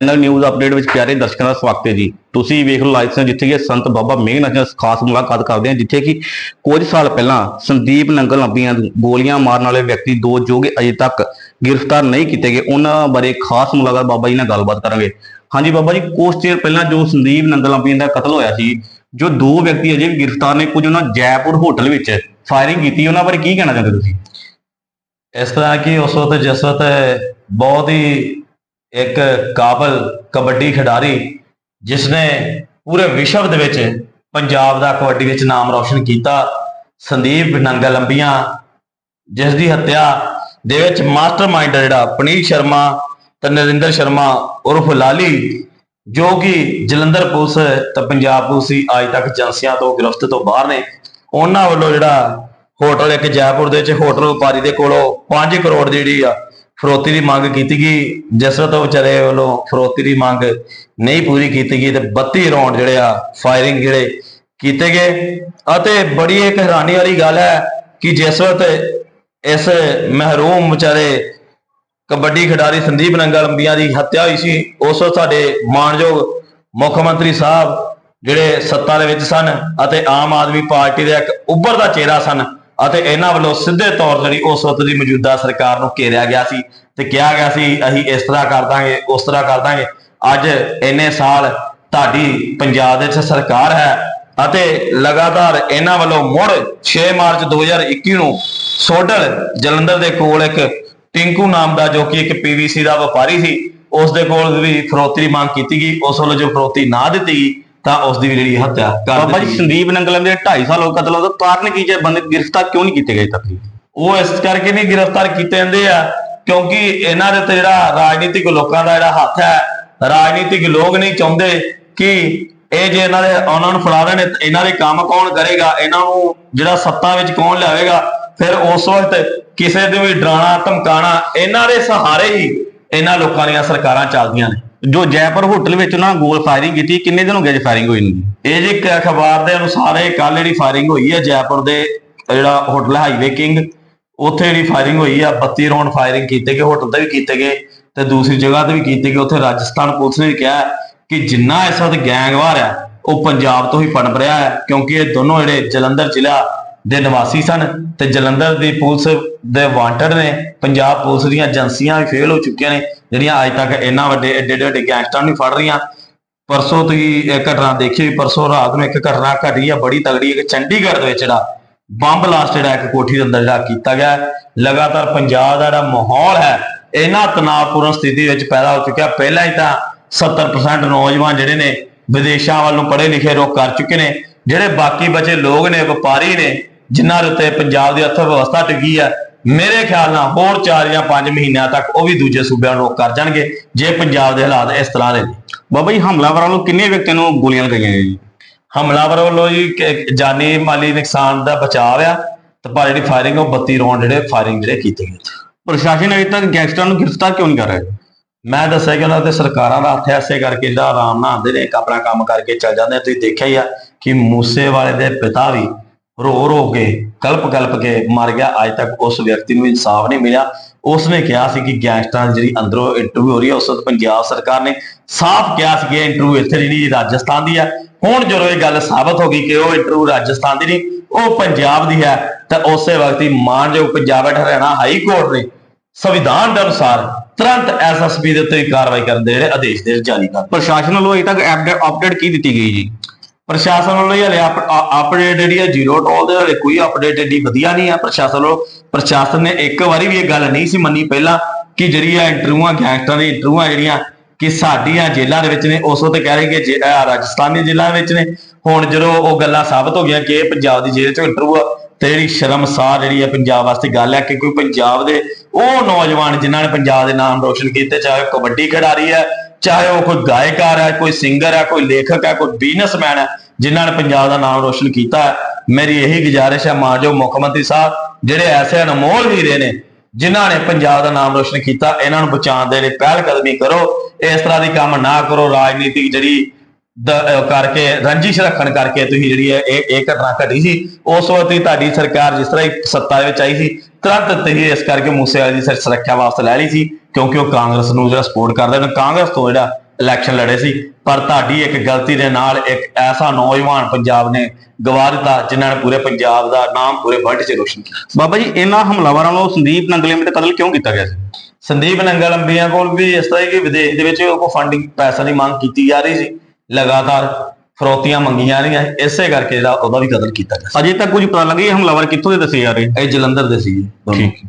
Channel news update ਵਿੱਚ ਪਿਆਰੇ ਦਰਸ਼ਕਾਂ ਦਾ ਸਵਾਗਤ ਹੈ ਜੀ। ਤੁਸੀਂ ਵੇਖ ਲਓ ਲਾਈਵ ਜਿੱਥੇ ਕਿ ਸੰਤ ਬਾਬਾ ਮੇਘਨਾਥ ਜੀ ਨਾਲ ਖਾਸ ਮੁਲਾਕਾਤ ਕਰਦੇ ਹਾਂ, ਜਿੱਥੇ ਕਿ ਕੁਝ ਸਾਲ ਪਹਿਲਾਂ ਸੰਦੀਪ ਨੰਗਲ ਅੰਬੀਆਂ ਗੋਲੀਆਂ ਮਾਰਨ ਵਾਲੇ ਵਿਅਕਤੀ ਦੋ ਜੋ ਕਿ ਅਜੇ ਤੱਕ ਗ੍ਰਿਫਤਾਰ ਨਹੀਂ ਕੀਤੇ ਗਏ, ਉਹਨਾਂ ਬਾਰੇ ਖਾਸ ਮੁਲਾਕਾਤ ਬਾਬਾ ਜੀ ਨਾਲ ਗੱਲਬਾਤ ਕਰਾਂਗੇ। ਹਾਂਜੀ ਬਾਬਾ ਜੀ ਕੁਝ ਚਿਰ ਪਹਿਲਾਂ ਜੋ ਸੰਦੀਪ ਨੰਗਲ ਅੰਬੀਆਂ ਦਾ ਕਤਲ ਹੋਇਆ ਸੀ, ਜੋ ਦੋ ਵਿਅਕਤੀ ਅਜੇ ਵੀ ਗ੍ਰਿਫਤਾਰ ਨੇ, ਕੁਝ ਉਹਨਾਂ ਜੈਪੁਰ ਹੋਟਲ ਵਿੱਚ ਫਾਇਰਿੰਗ ਕੀਤੀ, ਉਹਨਾਂ ਬਾਰੇ ਕੀ ਕਹਿਣਾ ਚਾਹੁੰਦੇ ਤੁਸੀਂ? ਇਸ ਤਰ੍ਹਾਂ ਕਿ ਉਸ ਵਕਤ ਜਿਸ ਵਕਤ ਬਹੁਤ ਹੀ ਇੱਕ ਕਾਬਲ ਕਬੱਡੀ ਖਿਡਾਰੀ ਜਿਸ ਨੇ ਪੂਰੇ ਵਿਸ਼ਵ ਦੇ ਵਿੱਚ ਪੰਜਾਬ ਦਾ ਕਬੱਡੀ ਵਿੱਚ ਨਾਮ ਰੌਸ਼ਨ ਕੀਤਾ। ਸੰਦੀਪ ਨੰਗਲ ਲੰਬੀਆਂ ਜਿਸ ਦੀ ਹੱਤਿਆ ਦੇ ਵਿੱਚ ਮਾਸਟਰਮਾਈਂਡ ਜਿਹੜਾ ਪਨੀਤ ਸ਼ਰਮਾ ਤੇ ਨਰਿੰਦਰ ਸ਼ਰਮਾ, ਉਰਫ ਲਾਲੀ, ਜੋ ਕਿ ਜਲੰਧਰ ਪੁਲਿਸ ਤੇ ਪੰਜਾਬ ਪੁਲਿਸ ਦੀ ਅੱਜ ਤੱਕ ਏਜੰਸੀਆਂ ਤੋਂ ਗ੍ਰਿਫਤ ਤੋਂ ਬਾਹਰ ਨੇ। ਉਹਨਾਂ ਵੱਲੋਂ ਜਿਹੜਾ ਹੋਟਲ ਇੱਕ ਜੈਪੁਰ ਦੇ ਵਿੱਚ ਹੋਟਲ ਵਪਾਰੀ ਦੇ ਕੋਲੋਂ 5 ਕਰੋੜ ਦੀ ਜਿਹੜੀ ਆ ਫਰੋਤੀ ਦੀ ਮੰਗ ਕੀਤੀ ਗਈ ਜਿਸ ਤੋਂ ਵਿਚਾਰੇ ਵੱਲੋਂ ਫਰੋਤੀ ਦੀ ਮੰਗ ਨਹੀਂ ਪੂਰੀ ਕੀਤੀ ਗਈ ਤੇ 32 ਰਾਉਂਡ ਜਿਹੜੇ ਆ ਫਾਇਰਿੰਗ ਜਿਹੜੇ ਕੀਤੇ ਗਏ। ਅਤੇ ਬੜੀ ਇੱਕ ਹੈਰਾਨੀ ਵਾਲੀ ਗੱਲ ਹੈ ਕਿ ਜਿਸ ਵਕਤ ਇਸ ਮਹਿਰੂਮ ਵਿਚਾਰੇ ਕਬੱਡੀ ਖਿਡਾਰੀ ਸੰਦੀਪ ਨੰਗਲ ਅੰਬੀਆਂ ਦੀ ਹੱਤਿਆ ਹੋਈ ਸੀ, ਉਸ ਵਕਤ ਸਾਡੇ ਮਾਨਯੋਗ ਮੁੱਖ ਮੰਤਰੀ ਸਾਹਿਬ ਜਿਹੜੇ ਸੱਤਾ ਦੇ ਵਿੱਚ ਸਨ ਅਤੇ ਆਮ ਆਦਮੀ ਪਾਰਟੀ ਦੇ ਇੱਕ ਉੱਭਰਦਾ ਚਿਹਰਾ ਸਨ। ਅਤੇ ਇਹਨਾਂ ਵੱਲੋਂ ਸਿੱਧੇ ਤੌਰ ਤੇ ਜਿਹੜੀ ਉਸ ਵਕਤ ਦੀ ਮੌਜੂਦਾ ਸਰਕਾਰ ਨੂੰ ਘੇਰਿਆ ਗਿਆ ਸੀ ਤੇ ਕਿਹਾ ਗਿਆ ਸੀ, ਅਸੀਂ ਇਸ ਤਰ੍ਹਾਂ ਕਰ ਦਾਂਗੇ, ਉਸ ਤਰ੍ਹਾਂ ਕਰ ਦਾਂਗੇ। ਅੱਜ ਇੰਨੇ ਸਾਲ ਤੁਹਾਡੀ ਪੰਜਾਬ ਦੇ ਵਿੱਚ ਸਰਕਾਰ ਹੈ ਅਤੇ ਲਗਾਤਾਰ ਇਹਨਾਂ ਵੱਲੋਂ ਮੁੜ 6 ਮਾਰਚ 2021 ਨੂੰ ਸੋਡਲ ਜਲੰਧਰ ਦੇ ਕੋਲ ਇੱਕ ਟਿੰਕੂ ਨਾਮ ਦਾ ਜੋ ਕਿ ਇੱਕ ਪੀਵੀਸੀ ਦਾ ਵਪਾਰੀ ਸੀ, ਉਸ ਦੇ ਕੋਲ ਵੀ ਫਰੋਤੀ ਦੀ ਮੰਗ ਕੀਤੀ ਗਈ, ਉਸ ਵੱਲੋਂ ਜੋ ਫਰੋਤੀ ਨਾ ਦਿੱਤੀ ਗਈ ਤਾਂ ਉਸ ਦੀ ਵੀ ਜਿਹੜੀ ਹੱਤਿਆ ਕਰ ਬਾਬਾ ਜੀ। ਸੰਦੀਪ ਨੰਗਲ ਦੇ 2.5 ਸਾਲ ਹੋ ਕਤਲ ਉਹਦਾ ਕਾਰਨ ਕੀ ਜੇ? ਬੰਦੇ ਗ੍ਰਿਫਤਾਰ ਕਿਉਂ ਨਹੀਂ ਕੀਤੇ ਗਏ ਤੱਕ? ਉਹ ਇਸ ਕਰਕੇ ਨਹੀਂ ਗ੍ਰਿਫਤਾਰ ਕੀਤੇ ਜਾਂਦੇ ਆ ਕਿਉਂਕਿ ਇਹਨਾਂ ਦੇ ਉੱਤੇ ਜਿਹੜਾ ਰਾਜਨੀਤਿਕ ਲੋਕਾਂ ਦਾ ਜਿਹੜਾ ਹੱਥ ਹੈ ਰਾਜਨੀਤਿਕ ਲੋਕ ਨਹੀਂ ਚਾਹੁੰਦੇ ਕਿ ਇਹ ਜੇ ਇਹਨਾਂ ਦੇ ਉਹਨਾਂ ਨੂੰ ਫੜਾ ਦੇਣ ਇਹਨਾਂ ਦੇ ਕੰਮ ਕੌਣ ਕਰੇਗਾ? ਇਹਨਾਂ ਨੂੰ ਜਿਹੜਾ ਸੱਤਾ ਵਿੱਚ ਕੌਣ ਲਿਆਵੇਗਾ? ਫਿਰ ਉਸ ਵਕਤ ਕਿਸੇ ਦੇ ਵੀ ਡਰਾਣਾ ਧਮਕਾਣਾ ਇਹਨਾਂ ਦੇ ਸਹਾਰੇ ਹੀ ਇਹਨਾਂ ਲੋਕਾਂ ਦੀਆਂ ਸਰਕਾਰਾਂ ਚੱਲਦੀਆਂ ਨੇ। ਜੋ ਜੈਪੁਰ ਹੋਟਲ ਵਿੱਚ ਉਹਨਾਂ ਗੋਲ ਫਾਇਰਿੰਗ ਕੀਤੀ, ਕਿੰਨੇ ਦਿਨ ਹੋ ਗਏ ਜੀ ਫਾਇਰਿੰਗ ਹੋਈ ਨੂੰ? ਇਹ ਜੀ ਅਖਬਾਰ ਦੇ ਅਨੁਸਾਰ ਇਹ ਕੱਲ ਜਿਹੜੀ ਫਾਇਰਿੰਗ ਹੋਈ ਹੈ ਜੈਪੁਰ ਦੇ ਜਿਹੜਾ ਹੋਟਲ ਹਾਈਵੇ ਕਿੰਗ ਉੱਥੇ ਜਿਹੜੀ ਫਾਇਰਿੰਗ ਹੋਈ ਆ 32 ਰਾਉਂਡ ਫਾਇਰਿੰਗ ਕੀਤੇ ਗਏ, ਹੋਟਲ ਤੇ ਵੀ ਕੀਤੇ ਗਏ ਤੇ ਦੂਸਰੀ ਜਗ੍ਹਾ ਤੇ ਵੀ ਕੀਤੇ ਗਏ, ਉੱਥੇ ਰਾਜਸਥਾਨ ਪੁਲਿਸ ਨੇ ਵੀ ਕਿਹਾ ਕਿ ਜਿੰਨਾ ਇਸ ਵਕਤ ਗੈਂਗਵਾਰ ਆ ਉਹ ਪੰਜਾਬ ਤੋਂ ਹੀ ਪਣਪ ਰਿਹਾ ਹੈ, ਕਿਉਂਕਿ ਇਹ ਦੋਨੋਂ ਜਿਹੜੇ ਜਲੰਧਰ ਜ਼ਿਲ੍ਹਾ ਦੇ ਨਿਵਾਸੀ ਸਨ ਤੇ ਜਲੰਧਰ ਦੀ ਪੁਲਿਸ ਦੇ ਵਾਂਟਡ ਨੇ, ਪੰਜਾਬ ਪੁਲਿਸ ਦੀਆਂ ਏਜੰਸੀਆਂ ਵੀ ਫੇਲ ਹੋ ਚੁੱਕੀਆਂ ਨੇ, ਜਿਹੜੀਆਂ ਅੱਜ ਤੱਕ ਇੰਨਾ ਵੱਡੇ, ਏਡੇ ਏਡੇ ਵੱਡੇ ਗੈਂਗਸਟਰਾਂ ਨੂੰ ਫੜ ਰਹੀਆਂ। ਪਰਸੋਂ ਤੁਸੀਂ ਇਹ ਘਟਨਾ ਦੇਖੀ ਪਰਸੋਂ ਰਾਤ ਨੂੰ ਇੱਕ ਘਟਨਾ ਘਟੀ ਆ, ਬੜੀ ਤਗੜੀ, ਇੱਕ ਚੰਡੀਗੜ੍ਹ ਦੇ ਵਿੱਚ ਜਿਹੜਾ ਬੰਬ ਬਲਾਸਟ ਜਿਹੜਾ ਇੱਕ ਕੋਠੀ ਦੇ ਅੰਦਰ ਜਿਹੜਾ ਕੀਤਾ ਗਿਆ ਹੈ। ਲਗਾਤਾਰ ਪੰਜਾਬ ਦਾ ਜਿਹੜਾ ਮਾਹੌਲ ਹੈ ਇਹਨਾਂ ਤਣਾਅਪੂਰਨ ਸਥਿਤੀ ਵਿੱਚ ਪੈਦਾ ਹੋ ਚੁੱਕਿਆ। ਪਹਿਲਾਂ ਹੀ ਤਾਂ 70% ਨੌਜਵਾਨ ਜਿਹੜੇ ਨੇ, ਵਿਦੇਸ਼ਾਂ ਵੱਲ ਨੂੰ ਪੜ੍ਹੇ ਲਿਖੇ ਰੁਕ ਕਰ ਚੁੱਕੇ ਨੇ। ਜਿਹੜੇ ਬਾਕੀ ਬਚੇ ਲੋਕ ਨੇ, ਵਪਾਰੀ ਨੇ ਜਿਨ੍ਹਾਂ ਦੇ ਉੱਤੇ ਪੰਜਾਬ ਦੀ ਅਰਥ ਵਿਵਸਥਾ ਟਿਕੀ ਹੈ ਮੇਰੇ ਖਿਆਲ ਨਾਲ ਹੋਰ 4 ਜਾਂ 5 ਮਹੀਨਿਆਂ ਤੱਕ ਉਹ ਵੀ ਦੂਜੇ ਸੂਬਿਆਂ ਨੂੰ ਕਰ ਜਾਣਗੇ ਜੇ ਪੰਜਾਬ ਦੇ ਹਾਲਾਤ ਇਸ ਤਰ੍ਹਾਂ ਦੇ ਬਾਬਾ ਜੀ ਹਮਲਾਵਰਾਂ ਨੂੰ ਕਿੰਨੇ ਵਿਅਕਤੀਆਂ ਨੂੰ ਗੋਲੀਆਂ ਲਗਾਈਆਂ ਗਈਆਂ ਜੀ? ਹਮਲਾਵਰ ਵੱਲੋਂ ਜੀ ਜਾਨੀ ਮਾਲੀ ਨੁਕਸਾਨ ਦਾ ਬਚਾਅ ਆ ਤੇ ਪਰ ਜਿਹੜੀ ਫਾਇਰਿੰਗ ਉਹ 32 ਰੌਂਡ ਜਿਹੜੇ ਫਾਇਰਿੰਗ ਜਿਹੜੇ ਕੀਤੇ ਗਏ ਪ੍ਰਸ਼ਾਸਨ ਅਜੇ ਤੱਕ ਗੈਂਗਸਟਰਾਂ ਨੂੰ ਗ੍ਰਿਫਤਾਰ ਕਿਉਂ ਨਹੀਂ ਕਰ ਰਿਹਾ? ਮੈਂ ਦੱਸਿਆ ਕਿ ਉਹਨਾਂ ਤੇ ਸਰਕਾਰਾਂ ਦਾ ਹੱਥ ਐਸੇ ਕਰਕੇ ਜਿਹੜਾ ਆਰਾਮ ਨਾਲ ਆਉਂਦੇ ਨੇ ਆਪਣਾ ਕੰਮ ਕਰਕੇ ਚੱਲ ਜਾਂਦੇ। ਤੁਸੀਂ ਦੇਖਿਆ ਹੀ ਆ ਕਿ ਮੂਸੇ ਵਾਲੇ ਦੇ ਪਿਤਾ ਵੀ ਰੋ ਰੋ ਕੇ, ਕਲਪ ਕਲਪ ਕੇ ਮਰ ਗਿਆ। ਅੱਜ ਤੱਕ ਉਸ ਵਿਅਕਤੀ ਨੂੰ ਇਨਸਾਫ ਨਹੀਂ ਮਿਲਿਆ। ਉਸ ਨੇ ਕਿਹਾ ਸੀ ਕਿ ਗੈਂਗਸਟਰਾਂ ਦੀ ਜਿਹੜੀ ਅੰਦਰੋਂ ਇੰਟਰਵਿਊ ਹੋ ਰਹੀ ਹੈ, ਉਸ ਵਕਤ ਪੰਜਾਬ ਸਰਕਾਰ ਨੇ ਸਾਫ਼ ਕਿਹਾ ਸੀ ਕਿ ਇੰਟਰਵਿਊ ਇੱਥੇ ਜਿਹੜੀ ਰਾਜਸਥਾਨ ਦੀ ਹੈ। ਹੁਣ ਜਦੋਂ ਇਹ ਗੱਲ ਸਾਬਤ ਹੋ ਗਈ ਕਿ ਉਹ ਇੰਟਰਵਿਊ ਰਾਜਸਥਾਨ ਦੀ ਨਹੀਂ, ਉਹ ਪੰਜਾਬ ਦੀ ਹੈ, ਤਾਂ ਉਸੇ ਵਕਤ ਹੀ ਮਾਨਯੋਗ Punjab and Haryana high court ਨੇ ਸੰਵਿਧਾਨ ਦੇ ਅਨੁਸਾਰ ਤੁਰੰਤ ਐਸਐਸਪੀ ਦੇ ਉੱਤੇ ਕਾਰਵਾਈ ਕਰਨ ਦੇ ਜਿਹੜੇ ਆਦੇਸ਼ ਦੇ ਜਾਰੀ ਕਰ ਪ੍ਰਸ਼ਾਸਨ ਵੱਲੋਂ ਅਜੇ ਤੱਕ ਅਪਡੇਟ ਕੀ ਦਿੱਤੀ ਗਈ ਜੀ? ਪ੍ਰਸ਼ਾਸਨ ਵੱਲੋਂ ਹੀ ਹਲੇ ਅਪਡੇਟ ਜਿਹੜੀ ਹੈ ਜ਼ੀਰੋ ਟੋਲ ਦੇ ਹਲੇ ਕੋਈ ਅਪਡੇਟ ਏਡੀ ਵਧੀਆ ਨਹੀਂ ਹੈ। ਪ੍ਰਸ਼ਾਸਨ ਵੱਲੋਂ ਪ੍ਰਸ਼ਾਸਨ ਨੇ ਇੱਕ ਵਾਰੀ ਵੀ ਇਹ ਗੱਲ ਨਹੀਂ ਸੀ ਮੰਨੀ ਪਹਿਲਾਂ ਕਿ ਜਿਹੜੀ ਆ ਇੰਟਰਵਿਊਆਂ, ਗੈਂਗਸਟਰਾਂ ਦੀ ਇੰਟਰਵਿਊਆਂ ਜਿਹੜੀਆਂ ਕਿ ਸਾਡੀਆਂ ਜੇਲ੍ਹਾਂ ਦੇ ਵਿੱਚ ਨੇ, ਉਸ ਵਕਤ ਕਹਿ ਰਹੇ ਕਿ ਰਾਜਸਥਾਨ ਅਹ ਰਾਜਸਥਾਨੀ ਜੇਲ੍ਹਾਂ ਵਿੱਚ ਨੇ। ਹੁਣ ਜਦੋਂ ਉਹ ਗੱਲਾਂ ਸਾਬਤ ਹੋ ਗਈਆਂ ਕਿ ਇਹ ਪੰਜਾਬ ਦੀ ਜੇਲ੍ਹ ਚੋਂ ਇੰਟਰਵਿਊ ਆ, ਤੇ ਜਿਹੜੀ ਸ਼ਰਮਸਾਰ ਜਿਹੜੀ ਹੈ ਪੰਜਾਬ ਵਾਸਤੇ ਗੱਲ ਹੈ ਕਿ ਕੋਈ ਪੰਜਾਬ ਦੇ ਉਹ ਨੌਜਵਾਨ ਜਿਨ੍ਹਾਂ ਨੇ ਪੰਜਾਬ ਦੇ ਨਾਮ ਰੋਸ਼ਨ ਕੀਤੇ, ਚਾਹੇ ਉਹ ਕਬੱਡੀ ਖਿਡਾਰੀ ਹੈ ਚਾਹੇ ਉਹ ਕੋਈ ਗਾਇਕਾਰ ਹੈ, ਕੋਈ ਸਿੰਗਰ ਹੈ, ਕੋਈ ਲੇਖਕ ਹੈ, ਕੋਈ ਬਿਜ਼ਨਸਮੈਨ ਹੈ, ਜਿਨ੍ਹਾਂ ਨੇ ਪੰਜਾਬ ਦਾ ਨਾਮ ਰੋਸ਼ਨ ਕੀਤਾ ਹੈ, ਮੇਰੀ ਇਹੀ ਗੁਜ਼ਾਰਿਸ਼ ਹੈ ਮਾਨਯੋਗ ਮੁੱਖ ਮੰਤਰੀ ਸਾਹਿਬ, ਜਿਹੜੇ ਐਸੇ ਅਨਮੋਲ ਹੀਰੇ ਨੇ, ਜਿਨ੍ਹਾਂ ਨੇ ਪੰਜਾਬ ਦਾ ਨਾਮ ਰੋਸ਼ਨ ਕੀਤਾ, ਇਹਨਾਂ ਨੂੰ ਬਚਾਉਣ ਦੇ ਲਈ ਪਹਿਲ ਕਦਮੀ ਕਰੋ, ਇਸ ਤਰ੍ਹਾਂ ਦੀ ਕੰਮ ਨਾ ਕਰੋ, ਰਾਜਨੀਤਿਕ ਜਿਹੜੀ ਕਰਕੇ, ਰੰਜਿਸ਼ ਰੱਖਣ ਕਰਕੇ ਤੁਸੀਂ ਜਿਹੜੀ ਹੈ, ਇਹ ਇਹ ਘਟਨਾ ਘਟੀ ਸੀ, ਉਸ ਵਕਤ ਹੀ ਤੁਹਾਡੀ ਸਰਕਾਰ ਜਿਸ ਤਰ੍ਹਾਂ ਹੀ ਸੱਤਾ ਦੇ ਵਿੱਚ ਆਈ ਸੀ ਤੁਰੰਤ ਤੁਸੀਂ ਇਸ ਕਰਕੇ ਮੂਸੇ ਵਾਲੀ ਦੀ ਸੁਰੱਖਿਆ ਵਾਸਤੇ ਲੈ ਲਈ ਸੀ ਕਿਉਂਕਿ ਉਹ ਕਾਂਗਰਸ ਨੂੰ ਜਿਹੜਾ ਸਪੋਰਟ ਕਰਦੇ ਨੇ ਕਾਂਗਰਸ ਤੋਂ ਜਿਹੜਾ ਇਲੈਕਸ਼ਨ ਲੜੇ ਸੀ। ਪਰ ਤੁਹਾਡੀ ਇੱਕ ਗਲਤੀ ਦੇ ਨਾਲ ਇੱਕ ਐਸਾ ਨੌਜਵਾਨ ਪੰਜਾਬ ਨੇ ਗਵਾ ਦਿੱਤਾ ਜਿਨ੍ਹਾਂ ਨੇ ਪੂਰੇ ਪੰਜਾਬ ਦਾ ਨਾਮ ਪੂਰੇ ਵਰਲਡ 'ਚ ਰੋਸ਼ਨ ਕੀਤਾ। ਬਾਬਾ ਜੀ ਇਹਨਾਂ ਹਮਲਾਵਰਾਂ ਨੂੰ ਸੰਦੀਪ ਨੰਗਲੇਮ ਤੇ ਕਤਲ ਕਿਉਂ ਕੀਤਾ ਗਿਆ ਸੀ? ਸੰਦੀਪ ਨੰਗਲ ਅੰਬੀਆਂ ਕੋਲ ਵੀ ਇਸ ਤਰ੍ਹਾਂ ਹੀ ਕਿ ਵਿਦੇਸ਼ ਦੇ ਵਿੱਚ ਉਹ ਫੰਡਿੰਗ ਪੈਸਾ ਦੀ ਮੰਗ ਕੀਤੀ ਜਾ ਰਹੀ ਸੀ। ਲਗਾਤਾਰ ਫਰੋਤੀਆਂ ਮੰਗੀਆਂ ਰਹੀਆਂ ਇਸੇ ਕਰਕੇ ਜਿਹੜਾ ਉਹਦਾ ਵੀ ਕਤਲ ਕੀਤਾ ਗਿਆ ਅਜੇ ਤੱਕ ਕੁਝ ਪਤਾ ਲੱਗਿਆ ਹਮਲਾਵਰ ਕਿੱਥੋਂ ਦੇ ਦੱਸੇ ਜਾ ਰਹੇ ਇਹ ਜਲੰਧਰ ਦੇ ਸੀ ਠੀਕ।